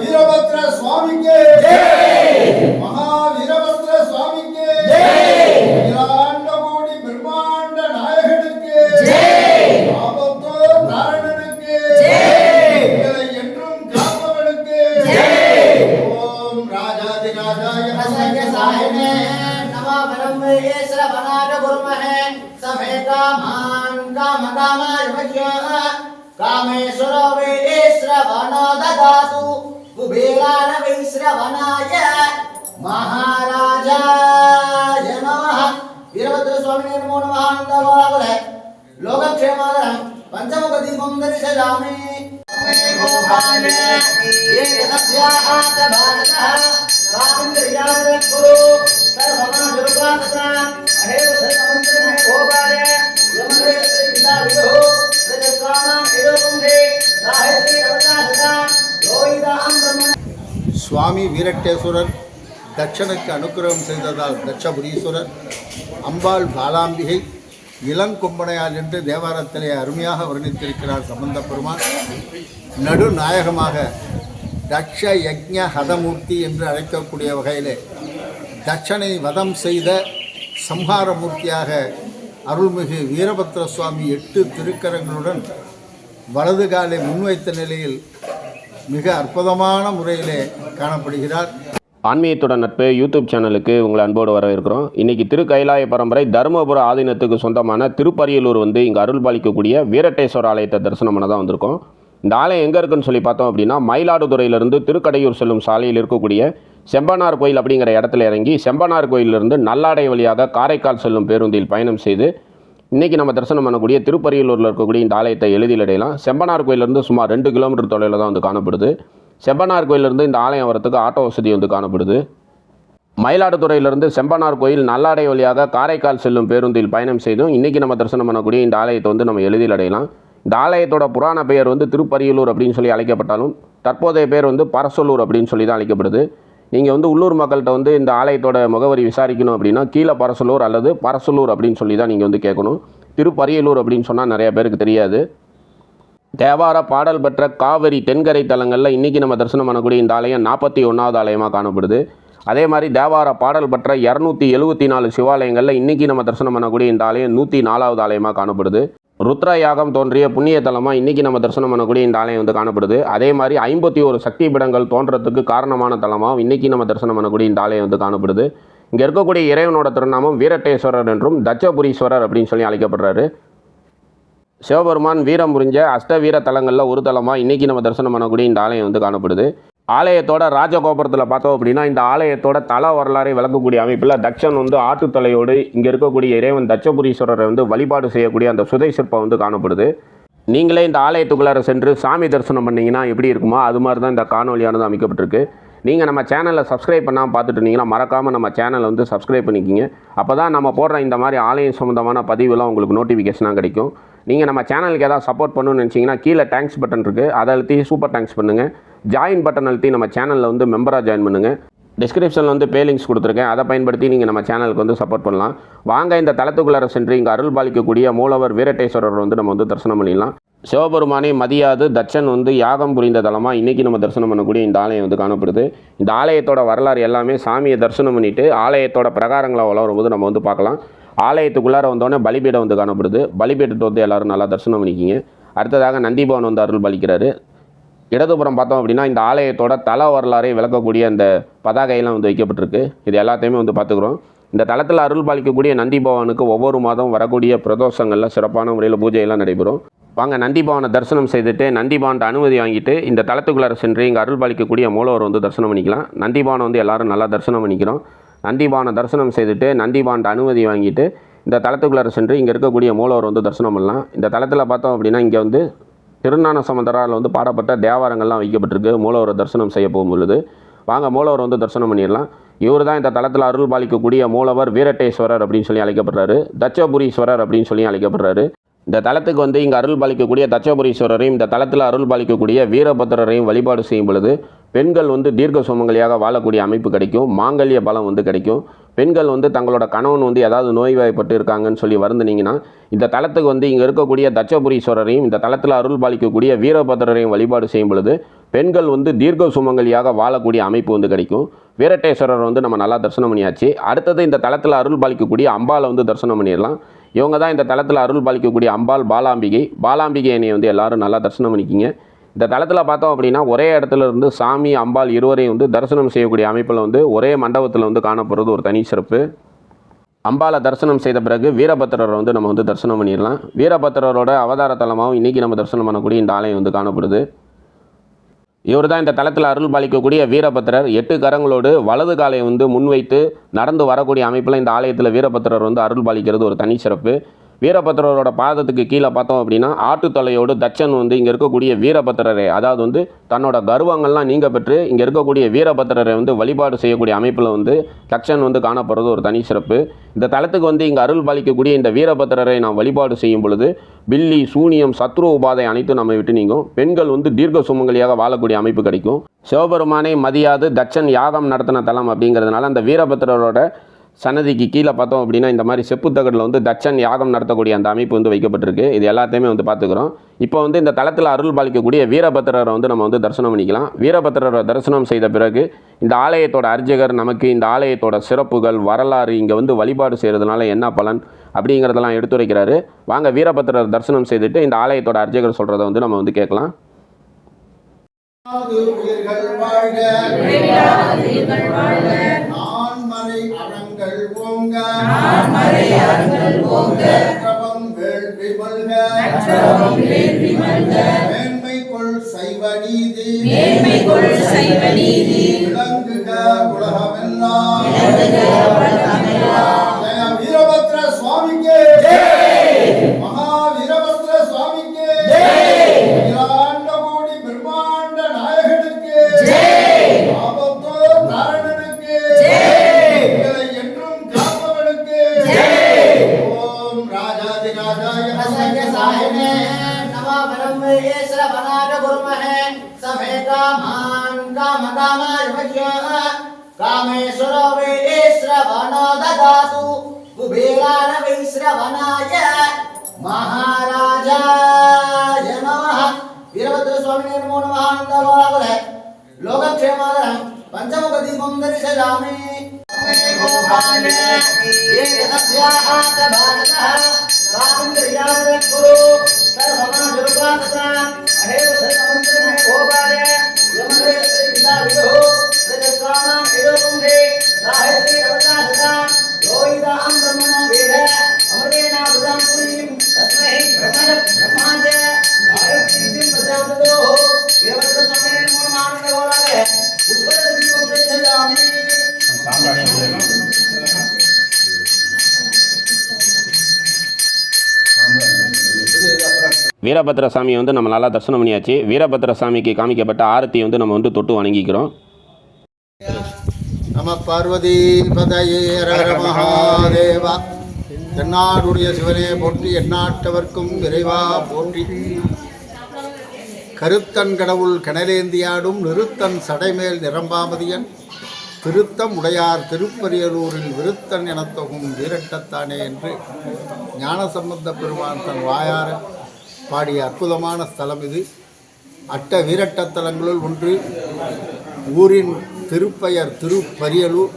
வீரபத்ர சுவாமிக்கு சுவாமி வீரட்டேஸ்வரர் தட்சனுக்கு அனுகிரகம் செய்ததால் தட்சபுரீஸ்வரர் அம்பாள் பாலாம்பிகை இளங்கொம்பனையால் என்று தேவாரத்திலே அருமையாக வர்ணித்திருக்கிறார் சம்பந்த பெருமான் நடுநாயகமாக தக்ஷ யக்ஞ ஹதமூர்த்தி என்று அழைக்கக்கூடிய வகையிலே தட்சனை வதம் செய்த சம்ஹார மூர்த்தியாக அருள்மிகு வீரபத்ர சுவாமி எட்டு திருக்கரங்களுடன் வலது காலை முன்வைத்த நிலையில் மிக அற்புதமான முறையிலே காணப்படுகிறார். ஆன்மீகத்துடன் நட்பு யூடியூப் சேனலுக்கு உங்களை அன்போடு வரவேற்கிறோம். இன்றைக்கி திரு கைலாய பரம்பரை தருமபுர ஆதீனத்துக்கு சொந்தமான திருப்பரியலூர் வந்து இங்கே அருள் பாலிக்கக்கூடிய வீரட்டேஸ்வர ஆலயத்தை தரிசனம் பண்ண தான் வந்திருக்கோம். இந்த ஆலயம் எங்கே இருக்குன்னு சொல்லி பார்த்தோம் அப்படின்னா மயிலாடுதுறையிலிருந்து திருக்கடையூர் செல்லும் சாலையில் இருக்கக்கூடிய செம்பனார் கோயில் அப்படிங்கிற இடத்துல இறங்கி செம்பனார் கோயிலிருந்து நல்லாடை வழியாக காரைக்கால் செல்லும் பேருந்தில் பயணம் செய்து இன்றைக்கி நம்ம தரிசனம் பண்ணக்கூடிய திருப்பரியலூரில் இருக்கக்கூடிய இந்த ஆலயத்தை எளிதில் அடையலாம். செம்பனார் கோயிலிருந்து சுமார் ரெண்டு கிலோமீட்டர் தொலைவில் தான் வந்து காணப்படுது. செம்பனார் கோயிலிருந்து இந்த ஆலயம் வரத்துக்கு ஆட்டோ வசதி வந்து காணப்படுது. மயிலாடுதுறையிலிருந்து செம்பனார் கோயில் நல்லாடை வழியாக காரைக்கால் செல்லும் பேருந்தில் பயணம் செய்தும் இன்றைக்கி நம்ம தரிசனம் பண்ணக்கூடிய இந்த ஆலயத்தை வந்து நம்ம எளிதில் அடையலாம். இந்த ஆலயத்தோட புராண பெயர் வந்து திருப்பரியலூர் அப்படின்னு சொல்லி அழைக்கப்பட்டாலும் தற்போதைய பேர் வந்து பரசலூர் அப்படின்னு சொல்லி தான் அழைக்கப்படுது. நீங்கள் வந்து உள்ளூர் மக்கள்கிட்ட வந்து இந்த ஆலயத்தோட முகவரி விசாரிக்கணும் அப்படின்னா கீழே பரசலூர் அல்லது பரசலூர் அப்படின்னு சொல்லி தான் நீங்கள் வந்து கேட்கணும். திருப்பரியலூர் அப்படின்னு சொன்னால் நிறைய பேருக்கு தெரியாது. தேவார பாடல் பெற்ற காவிரி தென்கரை தலங்களில் இன்றைக்கி நம்ம தரிசனம் பண்ணக்கூடிய இந்த ஆலயம் நாற்பத்தி ஒன்றாவது ஆலயமாக காணப்படுது. அதே மாதிரி தேவார பாடல் பெற்ற இரநூத்தி எழுபத்தி நாலு சிவாலயங்களில் இன்றைக்கி நம்ம தரிசனம் பண்ணக்கூடிய இந்த ஆலயம் நூற்றி நாலாவது ஆலயமாக காணப்படுது. ருத்ர யாகம் தோன்றிய புண்ணிய தலமாக இன்றைக்கி நம்ம தரிசனம் பண்ணக்கூடிய இந்த ஆலயம் வந்து காணப்படுது. அதே மாதிரி ஐம்பத்தி ஒரு சக்தி பீடங்கள் தோன்றத்துக்கு காரணமான தலமாக இன்றைக்கி நம்ம தரிசனம் பண்ணக்கூடிய இந்த ஆலயம் வந்து காணப்படுது. இங்கே இருக்கக்கூடிய இறைவனோட திருநாமம் வீரட்டேஸ்வரர் என்றும் தட்சபுரீஸ்வரர் அப்படின்னு சொல்லி அழைக்கப்படுறாரு. சிவபெருமான் வீரம் புரிஞ்ச அஷ்டவீர தலங்களில் ஒரு தலமாக இன்றைக்கி நம்ம தரிசனம் பண்ணக்கூடிய இந்த ஆலயம் வந்து காணப்படுது. ஆலயத்தோட ராஜகோபுரத்தில் பார்த்தோம் அப்படின்னா இந்த ஆலயத்தோட தல வரலாறை விளக்கக்கூடிய அமைப்பில் தட்சன் வந்து ஆட்டுத்தலையோடு இங்கே இருக்கக்கூடிய இறைவன் தட்சபுரீஸ்வரரை வந்து வழிபாடு செய்யக்கூடிய அந்த சுதை சிற்பம் வந்து காணப்படுது. நீங்களே இந்த ஆலயத்துக்குள்ளார சென்று சாமி தரிசனம் பண்ணிங்கன்னா எப்படி இருக்குமோ அது மாதிரி தான் இந்த காணொலியானது அமைக்கப்பட்டிருக்கு. நீங்கள் நம்ம சேனலை சப்ஸ்கிரைப் பண்ணாமல் பார்த்துட்டு இருந்தீங்கன்னா மறக்காமல் நம்ம சேனலை வந்து சப்ஸ்கிரைப் பண்ணிக்கிங்க. அப்போ தான் நம்ம போடுற இந்த மாதிரி ஆலயம் சம்மந்தமான பதிவுலாம் உங்களுக்கு நோட்டிஃபிகேஷனாக கிடைக்கும். நீங்கள் நம்ம சேனலுக்கு எதாவது சப்போர்ட் பண்ணணும்னு நினச்சிங்கன்னா கீழே தேங்க்ஸ் பட்டன் இருக்குது அதை அழுத்தி சூப்பர் தேங்க்ஸ் பண்ணுங்கள் ஜாயின் பட்டன் அழுத்தி நம்ம சேனலில் வந்து மெம்பராக ஜாயின் பண்ணுங்கள் டிஸ்கிரிப்ஷனில் வந்து பே லிங்க்ஸ் கொடுத்துருக்கேன். அதை பயன்படுத்தி நீங்கள் நம்ம சேனலுக்கு வந்து சப்போர்ட் பண்ணலாம். வாங்க இந்த தளத்துக்குள்ளார சென்று இங்கே அருள் பாலிக்கக்கூடிய மூலவர் வீரட்டேஸ்வரர் வந்து நம்ம வந்து தரிசனம் பண்ணிடலாம். சிவபெருமானை மதியாது தட்சன் வந்து யாகம் புரிந்த தலமாக இன்றைக்கி நம்ம தரிசனம் பண்ணக்கூடிய இந்த ஆலயம் வந்து காணப்படுது. இந்த ஆலயத்தோட வரலாறு எல்லாமே சாமியை தரிசனம் பண்ணிவிட்டு ஆலயத்தோட பிரகாரங்களை வளரும்போது நம்ம வந்து பார்க்கலாம். ஆலயத்துக்குள்ளார வந்தோடனே பலிபீடம் வந்து காணப்படுது. பலிபீடத்தை வந்து எல்லோரும் நல்லா தரிசனம் பண்ணிக்கிங்க. அடுத்ததாக நந்திபவன் வந்து அருள் பலிக்கிறாரு. இடதுபுறம் பார்த்தோம் அப்படின்னா இந்த ஆலயத்தோட தல வரலாறை விளக்கக்கூடிய அந்த பதாகையெல்லாம் வந்து வைக்கப்பட்டிருக்கு. இது எல்லாத்தையுமே வந்து பார்த்துக்குறோம். இந்த தளத்தில் அருள் பாலிக்கக்கூடிய நந்தி பவனுக்கு ஒவ்வொரு மாதம் வரக்கூடிய பிரதோஷங்களில் சிறப்பான முறையில் பூஜையெல்லாம் நடைபெறும். வாங்க நந்தி பவனை தரிசனம் செய்துட்டு நந்தி பவன்ட்ட அனுமதி வாங்கிட்டு இந்த தளத்துக்குள்ளார சென்று இங்கே அருள் பாலிக்கக்கூடிய மூலவர் வந்து தரிசனம் பண்ணிக்கலாம். நந்தி பவனை வந்து எல்லாரும் நல்லா தரிசனம் பண்ணிக்கிறோம். நந்திபானை தரிசனம் செய்துட்டு நந்தி அனுமதி வாங்கிட்டு இந்த தளத்துக்குள்ளார சென்று இங்கே இருக்கக்கூடிய மூலவர் வந்து தரிசனம் பண்ணலாம். இந்த தளத்தில் பார்த்தோம் அப்படின்னா இங்கே வந்து திருநான சமுதரால் வந்து பாடப்பட்ட தேவாரங்கள்லாம் வைக்கப்பட்டிருக்கு. மூலவரை தரிசனம் செய்ய போகும் பொழுது. வாங்க மூலவர் வந்து தரிசனம் பண்ணிடலாம். இவர் தான் இந்த தளத்தில் அருள் பாலிக்கக்கூடிய மூலவர் வீரட்டேஸ்வரர் அப்படின்னு சொல்லி அழைக்கப்படுறாரு. தட்சபுரீஸ்வரர் அப்படின்னு சொல்லி அழைக்கப்படுறாரு. இந்த தளத்துக்கு வந்து இங்கே அருள் பாலிக்கக்கூடிய தட்சபுரீஸ்வரரையும் இந்த தளத்தில் அருள் பாலிக்கக்கூடிய வீரபத்திரரையும் வழிபாடு செய்யும் பொழுது பெண்கள் வந்து தீர்க்க சுமங்கலியாக வாழக்கூடிய அமைப்பு கிடைக்கும். மாங்கல்ய பலம் வந்து கிடைக்கும். பெண்கள் வந்து தங்களோட கணவன் வந்து ஏதாவது நோய்வாய்ப்பட்டு இருக்காங்கன்னு சொல்லி வருந்துனீங்கன்னா இந்த தளத்துக்கு வந்து இங்கே இருக்கக்கூடிய தட்சபுரீஸ்வரரையும் இந்த தளத்தில் அருள் பாலிக்கக்கூடிய வீரபத்திரரையும் வழிபாடு செய்யும் பொழுது பெண்கள் வந்து தீர்க்க சுமங்கலியாக வாழக்கூடிய அமைப்பு வந்து கிடைக்கும். வீரட்டேஸ்வரர் வந்து நம்ம நல்லா தரிசனம் பண்ணியாச்சு. அடுத்தது இந்த தளத்தில் அருள் பாலிக்கக்கூடிய அம்பாளை வந்து தரிசனம் பண்ணிடலாம். இவங்க தான் இந்த தளத்தில் அருள் பாலிக்கக்கூடிய அம்பாள் பாலாம்பிகை. பாலாம்பிகை அணியை வந்து எல்லாரும் நல்லா தரிசனம் பண்ணிக்கிங்க. இந்த தளத்தில் பார்த்தோம் அப்படின்னா ஒரே இடத்துல இருந்து சாமி அம்பாள் இருவரையும் வந்து தரிசனம் செய்யக்கூடிய அமைப்பில் வந்து ஒரே மண்டபத்தில் வந்து காணப்படுறது ஒரு தனி சிறப்பு. அம்பாலை தரிசனம் செய்த பிறகு வீரபத்திரரை வந்து நம்ம வந்து தரிசனம் பண்ணிடலாம். வீரபத்திரரோட அவதார தலமாகவும் இன்றைக்கி நம்ம தரிசனம் பண்ணக்கூடிய இந்த ஆலயம் வந்து காணப்படுது. இவர் தான் இந்த தளத்தில் அருள் பாலிக்கக்கூடிய வீரபத்திரர். எட்டு கரங்களோடு வலது காலை வந்து முன்வைத்து நடந்து வரக்கூடிய அமைப்பில் இந்த ஆலயத்தில் வீரபத்திரர் வந்து அருள் பாலிக்கிறது ஒரு தனி சிறப்பு. வீரபத்திரரோட பாதத்துக்கு கீழே பார்த்தோம் அப்படின்னா ஆட்டுத்தலையோடு தச்சன் வந்து இங்கே இருக்கக்கூடிய வீரபத்திரரை அதாவது வந்து தன்னோட கர்வங்கள்லாம் நீங்க பெற்று இங்கே இருக்கக்கூடிய வீரபத்திரரை வந்து வழிபாடு செய்யக்கூடிய அமைப்பில் வந்து தச்சன் வந்து காணப்படுறது ஒரு தனி சிறப்பு. இந்த தலத்துக்கு வந்து இங்கே அருள் பாலிக்கக்கூடிய இந்த வீரபத்திரரை நாம் வழிபாடு செய்யும் பொழுது பில்லி சூனியம் சத்ரு உபாதை அனைத்தும் நம்ம விட்டு நீங்கும். பெண்கள் வந்து தீர்க்க சுமங்கலியாக வாழக்கூடிய அமைப்பு கிடைக்கும். சிவபெருமானை மதியாது தட்சன் யாகம் நடத்தின தலம் அப்படிங்கிறதுனால அந்த வீரபத்திரரோட சன்னதிக்கு கீழே பார்த்தோம் அப்படின்னா இந்த மாதிரி செப்பு தகடில் வந்து தட்சன் யாகம் நடத்தக்கூடிய அந்த அமைப்பு வந்து வைக்கப்பட்டிருக்கு. இது எல்லாத்தையுமே வந்து பார்த்துக்கிறோம். இப்போ வந்து இந்த தளத்தில் அருள் பாலிக்கக்கூடிய வீரபத்திரரை வந்து நம்ம வந்து தரிசனம் பண்ணிக்கலாம். வீரபத்திரரை தரிசனம் செய்த பிறகு இந்த ஆலயத்தோட அர்ச்சகர் நமக்கு இந்த ஆலயத்தோட சிறப்புகள் வரலாறு இங்கே வந்து வழிபாடு செய்கிறதுனால என்ன பலன் அப்படிங்கிறதெல்லாம் எடுத்துரைக்கிறாரு. வாங்க வீரபத்திரர் தரிசனம் செய்துட்டு இந்த ஆலயத்தோட அர்ச்சகர் சொல்கிறத வந்து நம்ம வந்து கேட்கலாம். வாழ்க. ஓங்க நற்றவம் வேள்வி மல்க. மேன்மை கொள் சைவ நீதி. விளங்குக உலகமெல்லாம். பஞ்சமுக தீபம் தரிசயாமி ஓபாய யமரே ஸ்ரீ பிதா விதோ ரஜஸ்தானாம் ஏதோ குண்டே ராஹே வீரபத்திர சாமியை வந்து நம்ம நல்லா தரிசனம் பண்ணியாச்சு. வீரபத்திர சாமிக்கு காமிக்கப்பட்ட ஆரத்தியை வந்து நம்ம வந்து தொட்டு வணங்கிக்கிறோம். நம பார்வதி மகாதேவா. தென்னாடுடைய சிவனே போற்றி எந்நாட்டவர்க்கும் விரைவா போற்றி. கருத்தன் கடவுள் கிணறேந்தியாடும் நிறுத்தன் சடைமேல் நிரம்பாமதியன். திருத்தம் உடையார் திருப்பரியலூரில் விருத்தன் எனத்தொகும் வீரட்டத்தானே என்று ஞானசம்பந்த பெருமான் தன் வாயார பாடிய அற்புதமான ஸ்தலம் இது. அட்ட வீரட்டத்தலங்களுள் ஒன்று. ஊரின் திருப்பெயர் திருப்பரியலூர்.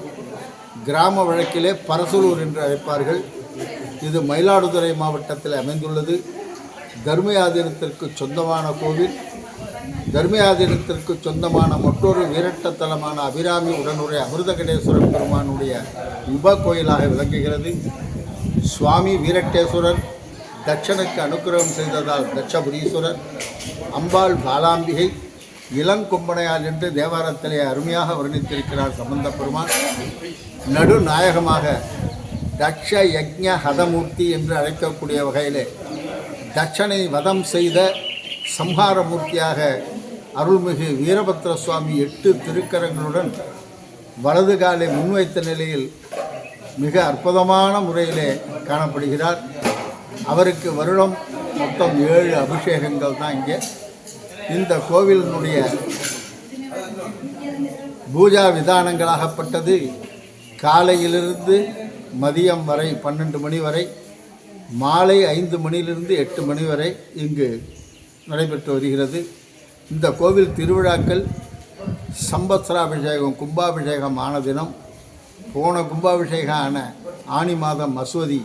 கிராம வழக்கிலே பரசலூர் என்று அழைப்பார்கள். இது மயிலாடுதுறை மாவட்டத்தில் அமைந்துள்ளது. தர்மயாதீனத்திற்கு சொந்தமான கோவில். தர்மயாதீனத்திற்கு சொந்தமான மற்றொரு வீரட்டத்தலமான அபிராமி உடனுரை அமிர்தகடேஸ்வரர் பெருமானுடைய உப கோயிலாக விளங்குகிறது. சுவாமி வீரட்டேஸ்வரர் தட்சனுக்கு அனுக்கிரகம் செய்ததால் தட்சபுரீஸ்வரர் அம்பாள் பாலாம்பிகை இளங்கொம்பனையால் என்று தேவாரத்திலே அருமையாக வர்ணித்திருக்கிறார் சம்பந்த பெருமான் நடுநாயகமாக தக்ஷ யக்ஞ ஹதமூர்த்தி என்று அழைக்கக்கூடிய வகையிலே தட்சனை வதம் செய்த சம்ஹாரமூர்த்தியாக அருள்மிகு வீரபத்ர சுவாமி எட்டு திருக்கரங்களுடன் வலது காலை முன்வைத்த நிலையில் மிக அற்புதமான முறையிலே காணப்படுகிறார். அவருக்கு வருடம் மொத்தம் ஏழு அபிஷேகங்கள் தான் இங்கே. இந்த கோவிலினுடைய பூஜா விதானங்களாகப்பட்டது காலையிலிருந்து மதியம் வரை பன்னெண்டு மணி வரை மாலை ஐந்து மணியிலிருந்து எட்டு மணி வரை இங்கு நடைபெற்று வருகிறது. இந்த கோவில் திருவிழாக்கள் சம்பத்சராபிஷேகம் கும்பாபிஷேகம் ஆன தினம் போன கும்பாபிஷேகம் ஆன ஆனி மாதம் மசூதி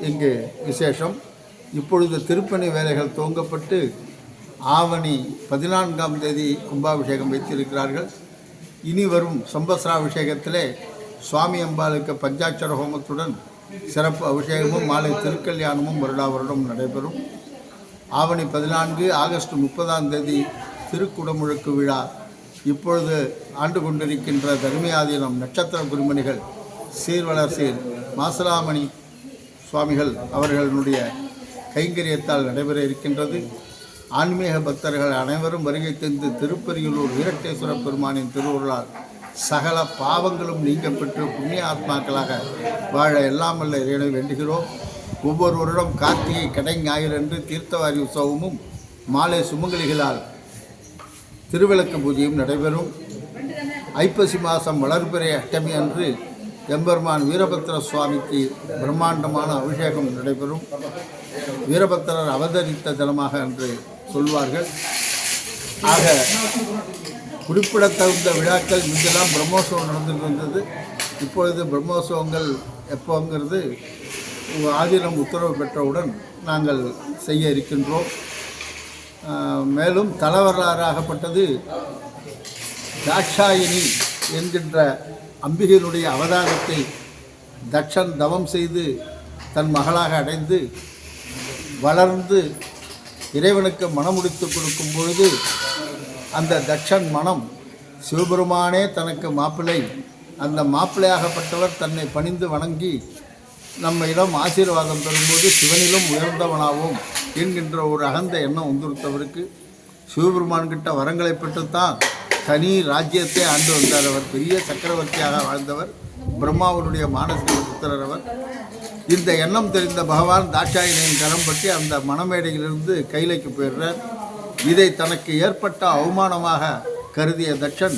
இங்கு விசேஷம். இப்பொழுது திருப்பணி வேலைகள் துவங்கப்பட்டு ஆவணி பதினான்காம் தேதி கும்பாபிஷேகம் வைத்திருக்கிறார்கள். இனி வரும் சம்பஸ்ராபிஷேகத்திலே சுவாமி அம்பாளுக்கு பஞ்சாட்சர ஹோமத்துடன் சிறப்பு அபிஷேகமும் மாலை திருக்கல்யாணமும் வருடா வருடம் நடைபெறும். ஆவணி பதினான்கு ஆகஸ்ட் முப்பதாம் தேதி திருக்குடமுழுக்கு விழா. இப்பொழுது ஆண்டு கொண்டிருக்கின்ற தர்மியாதீனம் நட்சத்திர குருமணிகள் சீர்வளர் சீர் மாசலாமணி சுவாமிகள் அவர்களுடைய கைங்கரியத்தால் நடைபெற இருக்கின்றது. ஆன்மீக பக்தர்கள் அனைவரும் வருகை தந்து திருப்பரியூர் வீரட்டேஸ்வர பெருமானின் திருவுருளால் சகல பாவங்களும் நீக்கப்பெற்று புண்ணிய ஆத்மாக்களாக வாழ எல்லாம் இறைவனை வேண்டுகிறோம். ஒவ்வொரு வருடம் கார்த்திகை கடை ஞாயிறு என்று தீர்த்தவாரி உற்சவமும் மாலை சுமங்கலிகளால் திருவிளக்கு பூஜையும் நடைபெறும். ஐப்பசி மாதம் வளர்பிறை அஷ்டமி அன்று எம்பெருமான் வீரபத்திர சுவாமிக்கு பிரம்மாண்டமான அபிஷேகம் நடைபெறும். வீரபத்திரர் அவதரித்த தினமாக என்று சொல்வார்கள். ஆக குறிப்பிடத்தகுந்த விழாக்கள் முன்னெல்லாம் பிரம்மோற்சவம் நடந்துட்டு வந்தது இப்பொழுது பிரம்மோற்சவங்கள் எப்போங்கிறது ஆதீனம் உத்தரவு பெற்றவுடன் நாங்கள் செய்ய இருக்கின்றோம். மேலும் தலவரலாறாகப்பட்டது தாட்சாயினி என்கின்ற அம்பிகையினுடைய அவதாரத்தை தட்சன் தவம் செய்து தன் மகளாக அடைந்து வளர்ந்து இறைவனுக்கு மனமுடித்து கொடுக்கும் பொழுது அந்த தட்சன் மனம் சிவபெருமானே தனக்கு மாப்பிள்ளை. அந்த மாப்பிள்ளையாகப்பட்டவர் தன்னை பணிந்து வணங்கி நம்மிடம் ஆசீர்வாதம் பெறும்போது சிவனிலும் உயர்ந்தவனாவோம் என்கின்ற ஒரு அகந்த எண்ணம் வந்துருத்தவருக்கு சிவபெருமான்கிட்ட வரங்களை பெற்றுத்தான் தனி ராஜ்யத்தை ஆண்டு வந்தார் அவர். பெரிய சக்கரவர்த்தியாக வாழ்ந்தவர். பிரம்மாவனுடைய மானசிக புத்திரர் அவர். இந்த எண்ணம் தெரிந்த பகவான் தாட்சாயினியின் கரம் பற்றி அந்த மணமேடையிலிருந்து கைலைக்கு போயிடுறார். இதை தனக்கு ஏற்பட்ட அவமானமாக கருதிய தட்சன்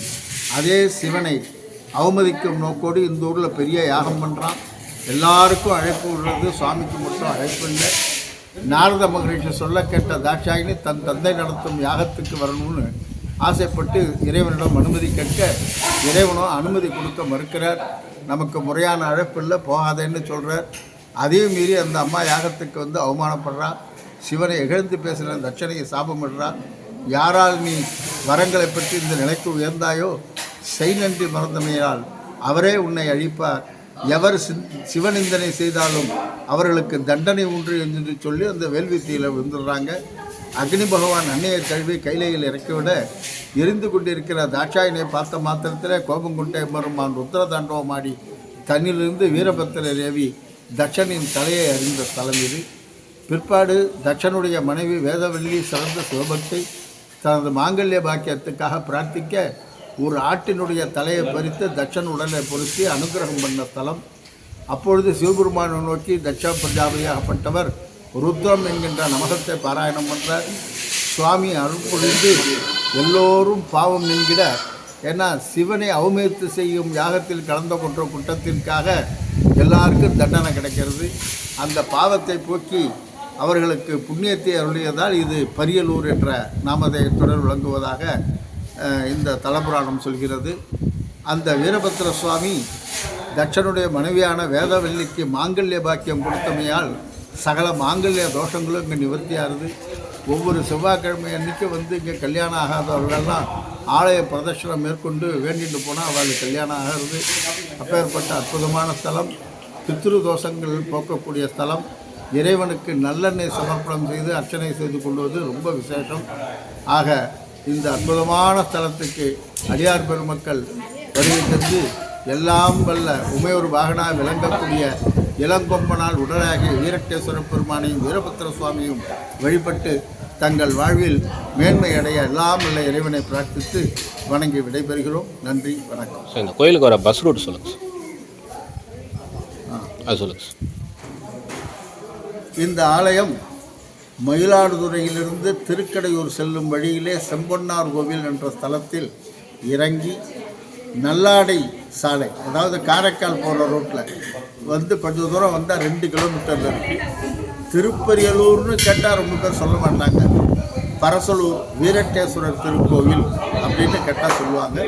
அதே சிவனை அவமதிக்கும் நோக்கோடு இந்த ஊரில் பெரிய யாகம் பண்ணுறான் எல்லாருக்கும் அழைப்பு விடுறது சுவாமிக்கு மட்டும் அழைப்பு இல்லை. நாரத மகரிஷி சொல்ல கேட்ட தாட்சாயினி தன் தந்தை நடத்தும் யாகத்துக்கு வரணும்னு ஆசைப்பட்டு இறைவனிடம் அனுமதி கேட்க இறைவனும் அனுமதி கொடுக்க மறுக்கிறார். நமக்கு முறையான அழைப்பு இல்லை போகாதேன்னு சொல்கிறார் அதையும் மீறி அந்த அம்மா யாகத்துக்கு வந்து அவமானப்படுறா. சிவனை இகழ்ந்து பேசுகிற தட்சணையை சாபமிடுறா. யாரால் நீ வரங்களை பற்றி இந்த நிலைக்கு உயர்ந்தாயோ செய் நன்றி மறந்தமையால் அவரே உன்னை அழிப்பார். எவர் சிந்- சிவநிந்தனை செய்தாலும் அவர்களுக்கு தண்டனை உண்டு என்று சொல்லி அந்த வேள்வி தீயில விழுந்துடுறாங்க. அக்னி பகவான் அன்னையை தழுவி கைலையில் இறக்கிவிட எரிந்து கொண்டிருக்கிற தாட்சாயினை பார்த்த மாத்திரத்தில் கோபம் பெருமான் ருத்ர தாண்டவமாடி தன்னிலிருந்து வீரபத்திர தேவி தட்சனின் தலையை அறிந்த ஸ்தலம் இது. பிற்பாடு தட்சனுடைய மனைவி வேதவல்லி சிறந்த சிவபக்தி தனது மாங்கல்ய பாக்கியத்துக்காக பிரார்த்திக்க ஒரு ஆட்டினுடைய தலையை பறித்து தட்சன் உடலை பொருத்தி அனுகிரகம் பண்ண ஸ்தலம் அப்பொழுது சிவபெருமானை நோக்கி தட்ச பிரஜாபதியாகப்பட்டவர் ருத்ரம் என்கின்ற நமகத்தை பாராயணம் பண்ணுறார் சுவாமி அருள் பொழிந்து எல்லோரும் பாவம் என்கிற ஏன்னா சிவனை அவமதித்து செய்யும் யாகத்தில் கலந்து கொன்ற குற்றத்திற்காக எல்லாருக்கும் தண்டனை கிடைக்கிறது. அந்த பாவத்தை போக்கி அவர்களுக்கு புண்ணியத்தை அருளியதால் இது பரியலூர் என்ற நாமதேயத்துடன் விளங்குவதாக இந்த தலபுராணம் சொல்கிறது. அந்த வீரபத்ர சுவாமி தட்சனுடைய மனைவியான வேதவல்லிக்கு மாங்கல்ய பாக்கியம் கொடுத்தமையால் சகல மாங்கல்ய தோஷங்களும் இங்கே நிவர்த்தியாகுது. ஒவ்வொரு செவ்வாய்க்கிழமை அன்றைக்கி வந்து இங்கே கல்யாணம் ஆகாதவர்கள்லாம் ஆலய பிரதட்சணம் மேற்கொண்டு வேண்டிட்டு போனால் அவளுக்கு கல்யாணம் ஆகிறது அப்பேற்பட்ட அற்புதமான ஸ்தலம் பித்ரு தோஷங்கள் போக்கக்கூடிய ஸ்தலம் இறைவனுக்கு நல்லெண்ணெய் சமர்ப்பணம் செய்து அர்ச்சனை செய்து கொள்வது ரொம்ப விசேஷம். ஆக இந்த அற்புதமான ஸ்தலத்துக்கு அடியார் பெருமக்கள் வருகை தந்து எல்லாம் வல்ல உமையொரு வாகனாக விளங்கக்கூடிய இளங்கொம்பனால் உடலாகிய வீரட்டேஸ்வர பெருமானையும் வீரபத்திர சுவாமியும் வழிபட்டு தங்கள் வாழ்வில் மேன்மை அடைய எல்லாம் இறைவனை பிரார்த்தித்து வணங்கி விடைபெறுகிறோம். நன்றி வணக்கம். சார் இந்த கோயிலுக்கு வர பஸ் ரூட் சொல்லுங்கள் சார். சார். இந்த ஆலயம் மயிலாடுதுறையிலிருந்து திருக்கடையூர் செல்லும் வழியிலே செம்பொன்னார் கோவில் என்ற ஸ்தலத்தில் இறங்கி நல்லாடை சாலை அதாவது காரைக்கால் போகிற ரோட்டில் வந்து கொஞ்சம் தூரம் வந்தால் ரெண்டு கிலோமீட்டரில் இருக்குது திருப்பரியலூர்னு கேட்டால் ரொம்ப பேர் சொல்ல மாட்டாங்க. பரசலூர் வீரட்டேஸ்வரர் திருக்கோவில் அப்படின்னு கேட்டால் சொல்லுவாங்க.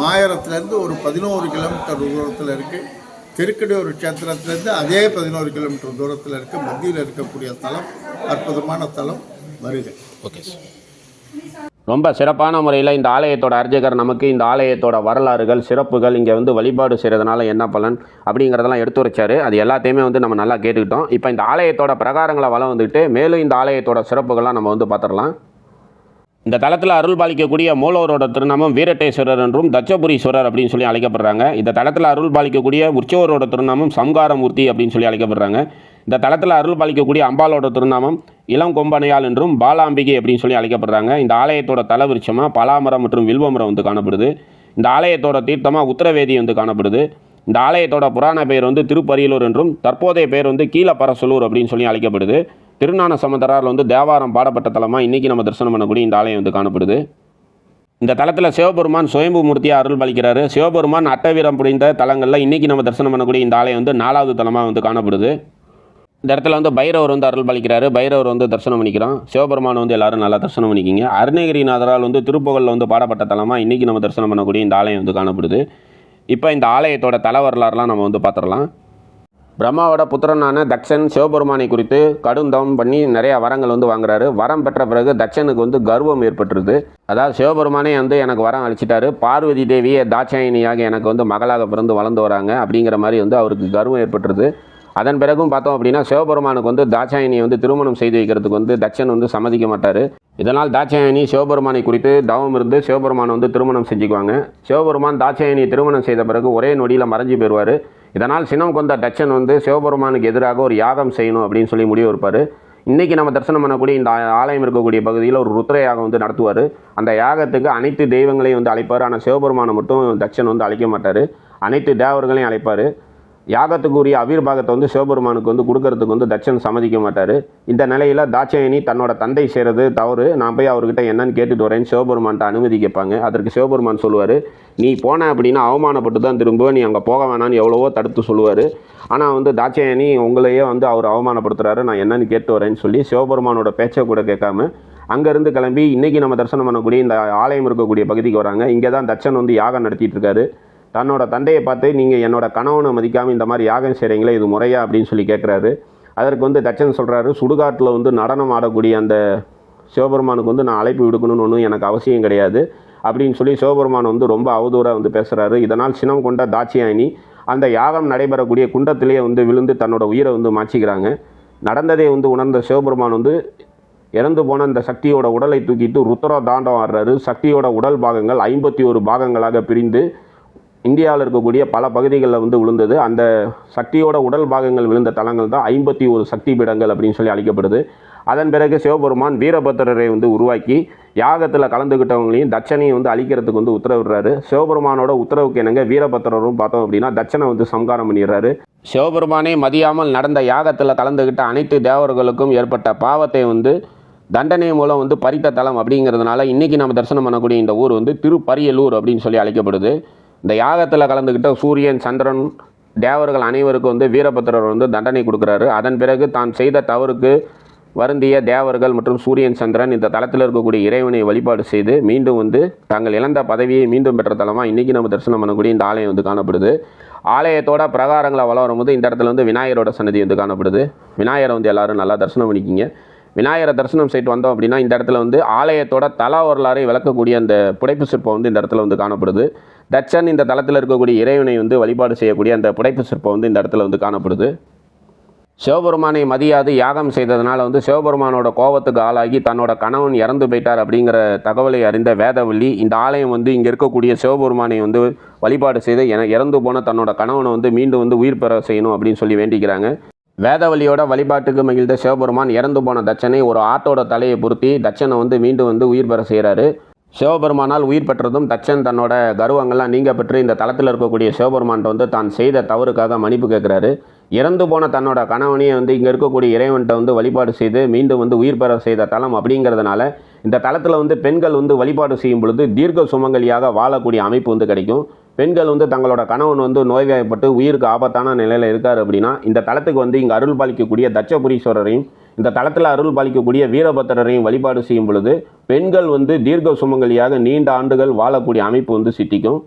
மாயரத்துலேருந்து ஒரு பதினோரு கிலோமீட்டர் தூரத்தில் இருக்குது திருக்கடையூர் க்ஷேத்திரத்துலேருந்து அதே பதினோரு கிலோமீட்டர் தூரத்தில் இருக்க. மத்தியில் இருக்கக்கூடிய தலம் அற்புதமான தலம் வருகை. ஓகே சார் ரொம்ப சிறப்பான முறையில் இந்த ஆலயத்தோட அர்ச்சகர் நமக்கு இந்த ஆலயத்தோட வரலாறுகள் சிறப்புகள் இங்கே வந்து வழிபாடு செய்கிறதுனால என்ன பலன் அப்படிங்கிறதெல்லாம் எடுத்து வச்சாரு அது எல்லாத்தையுமே வந்து நம்ம நல்லா கேட்டுக்கிட்டோம். இப்போ இந்த ஆலயத்தோட பிரகாரங்களை வளம் வந்துட்டு மேலும் இந்த ஆலயத்தோட சிறப்புகள்லாம் நம்ம வந்து பார்த்துடலாம் இந்த தளத்தில் அருள் பாலிக்கக்கூடிய மூலவரோட திருநாமம் வீரட்டேஸ்வரர் என்றும் தட்சபுரீஸ்வரர் அப்படின்னு சொல்லி அழைக்கப்படுறாங்க. இந்த தளத்தில் அருள் பாலிக்கக்கூடிய உற்சவரோட திருநாமம் சம்காரமூர்த்தி அப்படின்னு சொல்லி அழைக்கப்படுறாங்க. இந்த தலத்தில் அருள் பாலிக்கக்கூடிய அம்பாலோட திருநாமம் இளம் கொம்பனையாள் என்றும் பாலாம்பிகை அப்படின்னு சொல்லி அழைக்கப்படுறாங்க. இந்த ஆலயத்தோட தலவிருட்சமாக பலாமரம் மற்றும் வில்வமரம் வந்து காணப்படுது. இந்த ஆலயத்தோட தீர்த்தமாக உத்தரவேதி வந்து காணப்படுது. இந்த ஆலயத்தோட புராண பெயர் வந்து திருப்பரியலூர் என்றும் தற்போதைய பெயர் வந்து கீழப்பரசலூர் அப்படின்னு சொல்லி அழைக்கப்படுது. திருநான சமுதரால் வந்து தேவாரம் பாடப்பட்ட தலமாக இன்றைக்கி நம்ம தரிசனம் பண்ணக்கூடிய இந்த ஆலயம் வந்து காணப்படுது. இந்த தலத்தில் சிவபெருமான் சுயம்பு மூர்த்தியாக அருள் பலிக்கிறாரு. சிவபெருமான் அட்டவீரம் புரிந்த தலங்களில் இன்றைக்கி நம்ம தரிசனம் பண்ணக்கூடிய இந்த ஆலயம் வந்து நாலாவது தலமாக வந்து காணப்படுது. இந்த இடத்துல வந்து பைரவர் வந்து அருள் பாலிக்கிறாரு. பைரவர் வந்து தரிசனம் பண்ணிக்கிறோம் சிவபெருமான் வந்து எல்லாரும் நல்லா தரிசனம் பண்ணிக்கிங்க. அருணகிரிநாதரால் வந்து திருப்புகழில் வந்து பாடப்பட்ட தலமாக இன்றைக்கி நம்ம தரிசனம் பண்ணக்கூடிய இந்த ஆலயம் வந்து காணப்படுது. இப்போ இந்த ஆலயத்தோட தல வரலாறுலாம் நம்ம வந்து பார்த்துடலாம் பிரம்மாவோட புத்திரனான தக்ஷன் சிவபெருமானை குறித்து கடும் தவம் பண்ணி நிறைய வரங்கள் வந்து வாங்குறாரு. வரம் பெற்ற பிறகு தக்ஷனுக்கு வந்து கர்வம் ஏற்பட்டுருது. அதாவது சிவபெருமானே வந்து எனக்கு வரம் அழிச்சிட்டாரு பார்வதி தேவியை தாட்சாயினியாக எனக்கு வந்து மகளாக பிறந்து வளர்ந்து வராங்க அப்படிங்கிற மாதிரி வந்து அவருக்கு கர்வம் ஏற்பட்டுருது. அதன் பிறகும் பார்த்தோம் அப்படின்னா சிவபெருமானுக்கு வந்து தாட்சாயணியை வந்து திருமணம் செய்து வைக்கிறதுக்கு வந்து தட்சன் வந்து சம்மதிக்க மாட்டார். இதனால் தாட்சாயணி சிவபெருமானை குறித்து தவம் இருந்து சிவபெருமானை வந்து திருமணம் செஞ்சுக்குவாங்க. சிவபெருமான் தாட்சாயணியை திருமணம் செய்த பிறகு ஒரே நொடியில் மறைஞ்சு போயிடுவார் இதனால் சினம் கொண்ட தட்சன் வந்து சிவபெருமானுக்கு எதிராக ஒரு யாகம் செய்யணும் அப்படின்னு சொல்லி முடிவு இருப்பார் இன்றைக்கி நம்ம தரிசனம் பண்ணக்கூடிய இந்த ஆலயம் இருக்கக்கூடிய பகுதியில் ஒரு ருத்ர யாகம் வந்து நடத்துவார். அந்த யாகத்துக்கு அனைத்து தெய்வங்களையும் வந்து அழைப்பார். ஆனால் சிவபெருமானை மட்டும் தட்சன் வந்து அழைக்க மாட்டார். அனைத்து தேவர்களையும் அழைப்பார். யாகத்துக்குரிய அவிர்பாகத்தை வந்து சிவபெருமானுக்கு வந்து கொடுக்கறதுக்கு வந்து தட்சன் சம்மதிக்க மாட்டார். இந்த நிலையில் தாட்சாயணி தன்னோட தந்தை செய்கிறது தவறு. நான் போய் அவர்கிட்ட என்னன்னு கேட்டுட்டு வரேன்னு சிவபெருமான்ட்ட அனுமதி கேட்பாங்க. அதற்கு சிவபெருமான் சொல்லுவார் நீ போன அப்படின்னா அவமானப்பட்டு தான் திரும்ப நீ அங்கே போக வேணாம்னு எவ்வளவோ தடுத்து சொல்லுவார். ஆனால் வந்து தாட்சாயணி உங்களையே வந்து அவர் அவமானப்படுத்துறாரு. நான் என்னன்னு கேட்டு வரேன்னு சொல்லி சிவபெருமானோட பேச்சை கூட கேட்காம அங்கேருந்து கிளம்பி இன்றைக்கி நம்ம தரிசனம் பண்ணக்கூடிய இந்த ஆலயம் இருக்கக்கூடிய பகுதிக்கு வராங்க. இங்கே தான் தட்சன் வந்து யாகம் நடத்திட்டு இருக்காரு. தன்னோட தந்தையை பார்த்து நீங்கள் என்னோட கணவனை மதிக்காமல் இந்த மாதிரி யாகம் செய்கிறீங்களே இது முறையா? அப்படின்னு சொல்லி கேட்குறாரு. அதற்கு வந்து தட்சன் சொல்கிறாரு சுடுகாட்டில் வந்து நடனம் ஆடக்கூடிய அந்த சிவபெருமானுக்கு வந்து நான் அழைப்பு விடுக்கணும்னு ஒன்றும் எனக்கு அவசியம் கிடையாது அப்படின்னு சொல்லி சிவபெருமான் வந்து ரொம்ப அவதூறாக வந்து பேசுகிறாரு இதனால் சினம் கொண்ட தாட்சியாயினி அந்த யாகம் நடைபெறக்கூடிய குண்டத்திலேயே வந்து விழுந்து தன்னோட உயிரை வந்து மாச்சிக்கிறாங்க நடந்ததை வந்து உணர்ந்த சிவபெருமான் வந்து இறந்து போன அந்த சக்தியோட உடலை தூக்கிட்டு ருத்ர தாண்டம் ஆடுறாரு. சக்தியோட உடல் பாகங்கள் ஐம்பத்தி ஒரு பாகங்களாக பிரிந்து இந்தியாவில் இருக்கக்கூடிய பல பகுதிகளில் வந்து விழுந்தது. அந்த சக்தியோட உடல் பாகங்கள் விழுந்த தலங்கள் தான் ஐம்பத்தி ஒரு சக்தி பீடங்கள் அப்படின்னு சொல்லி அழைக்கப்படுது. அதன் பிறகு சிவபெருமான் வீரபத்திரரை வந்து உருவாக்கி யாகத்தில் கலந்துக்கிட்டவங்களையும் தட்சனையும் வந்து அழிக்கிறதுக்கு வந்து உத்தரவிடுறாரு. சிவபெருமானோட உத்தரவுக்கு என்னங்க? வீரபத்திரரும் பார்த்தோம் அப்படின்னா தட்சனை வந்து சம்காரம் பண்ணிடுறாரு. சிவபெருமானே மதியாமல் நடந்த யாகத்தில் கலந்துக்கிட்ட அனைத்து தேவர்களுக்கும் ஏற்பட்ட பாவத்தை வந்து தண்டனை மூலம் வந்து பறித்த தலம் அப்படிங்கிறதுனால இன்றைக்கி நம்ம தரிசனம் பண்ணக்கூடிய இந்த ஊர் வந்து திருப்பரியலூர் அப்படின்னு சொல்லி அழைக்கப்படுது. இந்த யாகத்தில் கலந்துக்கிட்ட சூரியன் சந்திரன் தேவர்கள் அனைவருக்கும் வந்து வீரபத்திரர் வந்து தண்டனை கொடுக்குறாரு. அதன் பிறகு தான் செய்த தவறுக்கு வருந்திய தேவர்கள் மற்றும் சூரியன் சந்திரன் இந்த தளத்தில் இருக்கக்கூடிய இறைவனை வழிபாடு செய்து மீண்டும் வந்து தாங்கள் இழந்த பதவியை மீண்டும் பெற்ற தலமாக இன்றைக்கி நம்ம தரிசனம் பண்ணக்கூடிய இந்த ஆலயம் வந்து காணப்படுது. ஆலயத்தோட பிரகாரங்களை வளரும் வரும்போது இந்த இடத்துல வந்து விநாயகரோட சன்னதி வந்து காணப்படுது. விநாயகரை வந்து எல்லோரும் நல்லா தரிசனம் பண்ணிக்கிங்க. விநாயகரை தரிசனம் செய்து வந்தோம் அப்படின்னா இந்த இடத்துல வந்து ஆலயத்தோட தல வரலாறை விளக்கக்கூடிய அந்த புடைப்பு சிற்பம் வந்து இந்த இடத்துல வந்து காணப்படுது. தட்சன் இந்த தளத்தில் இருக்கக்கூடிய இறைவனை வந்து வழிபாடு செய்யக்கூடிய அந்த புடைப்பு சிற்பம் வந்து இந்த இடத்துல வந்து காணப்படுது. சிவபெருமானை மதியாது யாகம் செய்ததுனால வந்து சிவபெருமானோட கோபத்துக்கு ஆளாகி தன்னோட கணவன் இறந்து போயிட்டார் அப்படிங்கிற தகவலை அறிந்த வேதவள்ளி இந்த ஆலயம் வந்து இங்கே இருக்கக்கூடிய சிவபெருமானை வந்து வழிபாடு செய்து என இறந்து போன தன்னோட கணவனை வந்து மீண்டும் வந்து உயிர் பெற செய்யணும் அப்படின்னு சொல்லி வேண்டிக்கிறாங்க. வேதவழியோட வழிபாட்டுக்கு மகிழ்ந்த சிவபெருமான் இறந்து போன தட்சனை ஒரு ஆட்டோட தலையை பொருத்தி தட்சனை வந்து மீண்டும் வந்து உயிர் பெற செய்கிறாரு சிவபெருமானால் உயிர் பெற்றதும் தச்சன் தன்னோட கர்வங்கள்லாம் நீங்க பெற்று இந்த தளத்தில் இருக்கக்கூடிய சிவபெருமான்கிட்ட வந்து தான் செய்த தவறுக்காக மன்னிப்பு கேட்குறாரு இறந்து போன தன்னோட கணவனையே வந்து இங்கே இருக்கக்கூடிய இறைவன்கிட்ட வந்து வழிபாடு செய்து மீண்டும் வந்து உயிர் பெற செய்த தலம் அப்படிங்கிறதுனால இந்த தளத்தில் வந்து பெண்கள் வந்து வழிபாடு செய்யும் பொழுது தீர்க்க சுமங்கலியாக வாழக்கூடிய அமைப்பு வந்து கிடைக்கும். பெண்கள் வந்து தங்களோட கணவன் வந்து நோய்வாய்ப்பட்டு உயிருக்கு ஆபத்தான நிலையில் இருக்கார் அப்படின்னா இந்த தளத்துக்கு வந்து இங்கே அருள் பாலிக்கக்கூடிய தட்சபுரீஸ்வரரையும் இந்த தளத்தில் அருள் பாலிக்கக்கூடிய வீரபத்திரரையும் வழிபாடு செய்யும் பொழுது பெண்கள் வந்து தீர்க்க சுமங்கலியாக நீண்ட ஆண்டுகள் வாழக்கூடிய அமைப்பு வந்து சித்திக்கும்.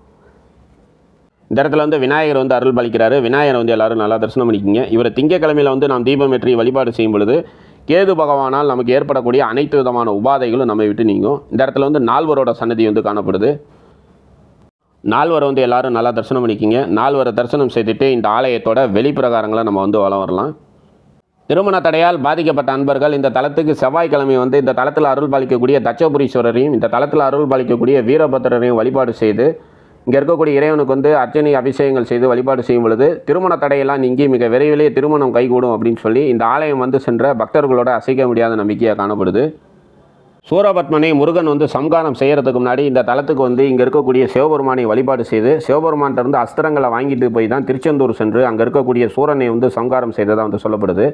இந்த இடத்துல வந்து விநாயகர் வந்து அருள் பாலிக்கிறாரு. விநாயகர் வந்து எல்லாரும் நல்லா தரிசனம் பண்ணிக்கிங்க. இவரை திங்கக்கிழமையில் வந்து நாம் தீபம் ஏற்றி வழிபாடு செய்யும் பொழுது கேது பகவானால் நமக்கு ஏற்படக்கூடிய அனைத்து விதமான உபாதைகளும் நம்மை விட்டு நீங்கும். இந்த இடத்துல வந்து நால்வரோட சன்னதி வந்து காணப்படுது. நால்வரை வந்து எல்லோரும் நல்லா தரிசனம் பண்ணிக்கிங்க. நால்வரை தரிசனம் செய்துட்டு இந்த ஆலயத்தோட வெளிப்பிரகாரங்களை நம்ம வந்து வளம் வரலாம். திருமண தடையால் பாதிக்கப்பட்ட அன்பர்கள் இந்த தளத்துக்கு செவ்வாய்க்கிழமை வந்து இந்த தளத்தில் அருள் பாலிக்கக்கூடிய தட்சபுரீஸ்வரரையும் இந்த தளத்தில் அருள் பாலிக்கக்கூடிய வீரபத்திரரையும் வழிபாடு செய்து இங்கே இருக்கக்கூடிய இறைவனுக்கு வந்து அர்ச்சனை அபிஷேகங்கள் செய்து வழிபாடு செய்யும் பொழுது திருமண தடையெல்லாம் நீங்கி மிக விரைவிலேயே திருமணம் கைகூடும் அப்படின்னு சொல்லி இந்த ஆலயம் வந்து சென்ற பக்தர்களோட அசைக்க முடியாத நம்பிக்கையாக காணப்படுது. சூரபத்மனை முருகன் வந்து சம்காரம் செய்கிறதுக்கு முன்னாடி இந்த தலத்துக்கு வந்து இங்கே இருக்கக்கூடிய சிவபெருமானை வழிபாடு செய்து சிவபெருமான்கிட்ட இருந்து அஸ்திரங்களை வாங்கிட்டு போய் தான் திருச்செந்தூர் சென்று அங்கே இருக்கக்கூடிய சூரனை வந்து சம்காரம் செய்ததாக வந்து சொல்லப்படுது.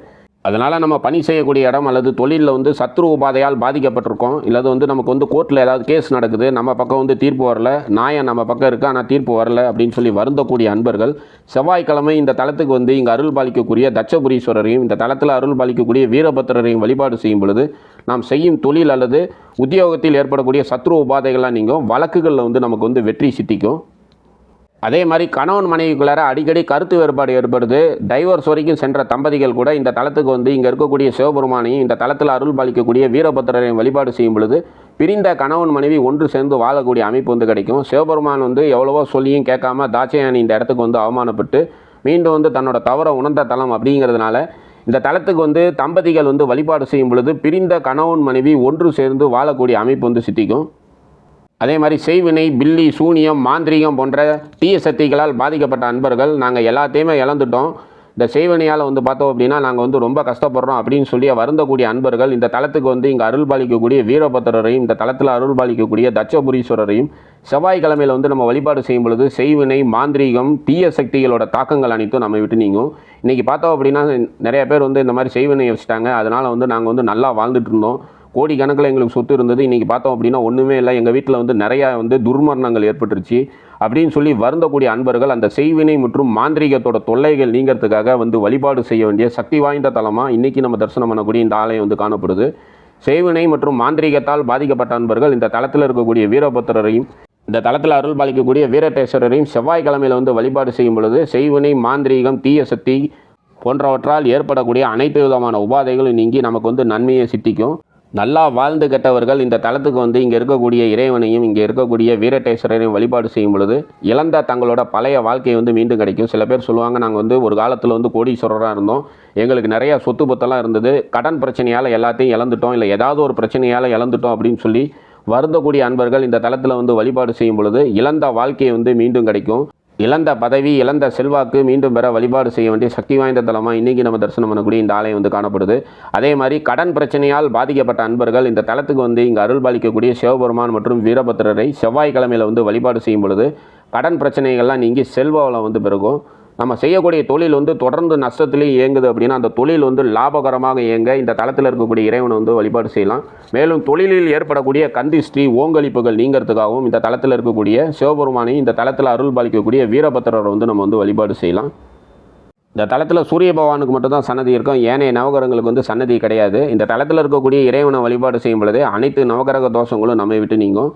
அதனால் நம்ம பணி செய்யக்கூடிய இடம் அல்லது தொழிலில் வந்து சத்ரு உபாதையால் பாதிக்கப்பட்டிருக்கோம். இல்லது வந்து நமக்கு வந்து கோர்ட்டில் ஏதாவது கேஸ் நடக்குது நம்ம பக்கம் வந்து தீர்ப்பு வரல நாயம் நம்ம பக்கம் இருக்குது ஆனால் தீர்ப்பு வரல அப்படின்னு சொல்லி வருந்தக்கூடிய அன்பர்கள் செவ்வாய்க்கிழமை இந்த தளத்துக்கு வந்து இங்கே அருள் பாலிக்கக்கூடிய தட்சபுரீஸ்வரரையும் இந்த தளத்தில் அருள் பாலிக்கக்கூடிய வீரபத்திரரையும் வழிபாடு செய்யும் பொழுது நாம் செய்யும் தொழில் அல்லது உத்தியோகத்தில் ஏற்படக்கூடிய சத்ரு உபாதைகள்லாம் நீங்கும். வழக்குகளில் வந்து நமக்கு வந்து வெற்றி சித்திக்கும். அதே மாதிரி கணவன் மனைவிக்குள்ளார அடிக்கடி கருத்து வேறுபாடு ஏற்படுது. டைவர்ஸ் வரைக்கும் சென்ற தம்பதிகள் கூட இந்த தளத்துக்கு வந்து இங்கே இருக்கக்கூடிய சிவபெருமானையும் இந்த தளத்தில் அருள் பாலிக்கக்கூடிய வீரபத்திரரையும் வழிபாடு செய்யும் பொழுது பிரிந்த கணவன் மனைவி ஒன்று சேர்ந்து வாழக்கூடிய அமைப்பு வந்து கிடைக்கும். சிவபெருமான் வந்து எவ்வளவோ சொல்லியும் கேட்காம தாட்சயானி இந்த இடத்துக்கு வந்து அவமானப்பட்டு மீண்டும் வந்து தன்னோட தவறை உணர்ந்த தளம் அப்படிங்கிறதுனால இந்த தளத்துக்கு வந்து தம்பதிகள் வந்து வழிபாடு செய்யும் பொழுது பிரிந்த கணவன் மனைவி ஒன்று சேர்ந்து வாழக்கூடிய அமைப்பு வந்து சித்திக்கும். அதே மாதிரி செய்வினை பில்லி சூனியம் மாந்திரீகம் போன்ற தீய சக்திகளால் பாதிக்கப்பட்ட அன்பர்கள் நாங்கள் எல்லாத்தையுமே இழந்துட்டோம். இந்த செய்வினையால் வந்து பார்த்தோம் அப்படின்னா நாங்கள் வந்து ரொம்ப கஷ்டப்படுறோம் அப்படின்னு சொல்லி வருந்தக்கூடிய அன்பர்கள் இந்த தளத்துக்கு வந்து இங்கே அருள் பாலிக்கக்கூடிய வீரபத்திரரையும் இந்த தளத்தில் அருள் பாலிக்கக்கூடிய தட்சபுரீஸ்வரரையும் செவ்வாய்க்கிழமையில் வந்து நம்ம வழிபாடு செய்யும் பொழுது செய்வினை மாந்திரீகம் தீய சக்திகளோட தாக்கங்கள் அனைத்தும் நம்ம விட்டு நீங்கும். இன்றைக்கி பார்த்தோம் அப்படின்னா நிறைய பேர் வந்து இந்த மாதிரி செய்வினை வச்சுட்டாங்க. அதனால் வந்து நாங்கள் வந்து நல்லா வாழ்ந்துட்டு இருந்தோம். கோடி கணக்கில் எங்களுக்கு சொத்து இருந்தது. இன்றைக்கி பார்த்தோம் அப்படின்னா ஒன்றுமே இல்லை. எங்கள் வீட்டில் வந்து நிறையா வந்து துர்மரணங்கள் ஏற்பட்டுருச்சு. அப்படின்னு சொல்லி வருந்தக்கூடிய அன்பர்கள் அந்த செய்வினை மற்றும் மாந்திரீகத்தோட தொல்லைகள் நீங்கிறதுக்காக வந்து வழிபாடு செய்ய வேண்டிய சக்தி வாய்ந்த தலமாக இன்றைக்கி நம்ம தரிசனம் பண்ணக்கூடிய இந்த ஆலயம் வந்து காணப்படுது. செய்வினை மற்றும் மாந்திரீகத்தால் பாதிக்கப்பட்ட அன்பர்கள் இந்த தளத்தில் இருக்கக்கூடிய வீரபத்திரரையும் இந்த தளத்தில் அருள் பாலிக்கக்கூடிய வீரட்டேஸ்வரரையும் செவ்வாய்க்கிழமையில் வந்து வழிபாடு செய்யும் பொழுது செய்வினை மாந்திரீகம் தீய சக்தி போன்றவற்றால் ஏற்படக்கூடிய அனைத்து விதமான உபாதைகளும் நீங்கி நமக்கு வந்து நன்மையை சித்திக்கும். நல்லா வாழ்ந்து கெட்டவர்கள் இந்த தலத்துக்கு வந்து இங்கே இருக்கக்கூடிய இறைவனையும் இங்கே இருக்கக்கூடிய வீரட்டேஸ்வரரையும் வழிபாடு செய்யும் பொழுது இழந்த தங்களோட பழைய வாழ்க்கை வந்து மீண்டும் கிடைக்கும். சில பேர் சொல்லுவாங்க நாங்கள் வந்து ஒரு காலத்தில் வந்து கோடீஸ்வரராக இருந்தோம். எங்களுக்கு நிறைய சொத்து பத்தெல்லாம் இருந்தது. கடன் பிரச்சனையால் எல்லாத்தையும் இழந்துட்டோம். இல்லை ஏதாவது ஒரு பிரச்சனையால் இழந்துட்டோம் அப்படின்னு சொல்லி வருந்தக்கூடிய அன்பர்கள் இந்த தளத்தில் வந்து வழிபாடு செய்யும் பொழுது இழந்த வாழ்க்கையை வந்து மீண்டும் கிடைக்கும். இழந்த பதவி இழந்த செல்வாக்கு மீண்டும் பெற வழிபாடு செய்ய வேண்டிய சக்தி வாய்ந்த தலமாக இன்றைக்கி நம்ம தரிசனம் பண்ணக்கூடிய இந்த ஆலயம் வந்து காணப்படுது. அதே மாதிரி கடன் பிரச்சனையால் பாதிக்கப்பட்ட அன்பர்கள் இந்த தலத்துக்கு வந்து இங்கே அருள் பாலிக்கக்கூடிய சிவபெருமான் மற்றும் வீரபத்திரரை செவ்வாய்க்கிழமையில் வந்து வழிபாடு செய்யும் பொழுது கடன் பிரச்சனைகள்லாம் நீங்கி செல்வ வளம் வந்து பெருகும். நம்ம செய்யக்கூடிய தொழில் வந்து தொடர்ந்து நஷ்டத்துலேயும் இயங்குது அப்படின்னா அந்த தொழில் வந்து லாபகரமாக இயங்க இந்த தளத்தில் இருக்கக்கூடிய இறைவனை வந்து வழிபாடு செய்யலாம். மேலும் தொழிலில் ஏற்படக்கூடிய கந்திஷ்டி ஓங்கலிப்புகள் நீங்கிறதுக்காகவும் இந்த தளத்தில் இருக்கக்கூடிய சிவபெருமானை இந்த தளத்தில் அருள் பாலிக்கக்கூடிய வீரபத்திரரை வந்து நம்ம வந்து வழிபாடு செய்யலாம். இந்த தளத்தில் சூரிய பகவானுக்கு மட்டும்தான் சன்னதி இருக்கும். ஏனைய நவகிரகங்களுக்கு வந்து சன்னதி கிடையாது. இந்த தளத்தில் இருக்கக்கூடிய இறைவனை வழிபாடு செய்யும் பொழுது அனைத்து நவகிரக தோஷங்களும் நம்மை விட்டு நீங்கும்.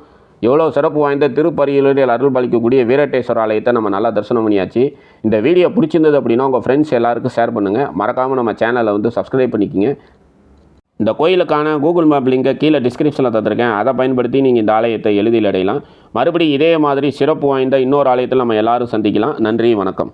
எவ்வளோ சிறப்பு வாய்ந்த திருப்பரியிலில் அருள் பாலிக்கக்கூடிய வீரட்டேஸ்வர ஆலயத்தை நம்ம நல்லா தரிசனம் பண்ணியாச்சு. இந்த வீடியோ பிடிச்சிருந்தது அப்படின்னா உங்கள் ஃப்ரெண்ட்ஸ் எல்லாருக்கும் ஷேர் பண்ணுங்கள் மறக்காமல் நம்ம சேனலை வந்து சப்ஸ்கிரைப் பண்ணிக்கிங்க. இந்த கோயிலுக்கான கூகுள் மேப் லிங்கை கீழே டிஸ்கிரிப்ஷனில் தந்திருக்கேன். அதை பயன்படுத்தி நீங்கள் இந்த ஆலயத்தை எளிதில் அடையலாம். மறுபடியும் இதே மாதிரி சிறப்பு வாய்ந்த இன்னொரு ஆலயத்தில் நம்ம எல்லாரும் சந்திக்கலாம். நன்றி வணக்கம்.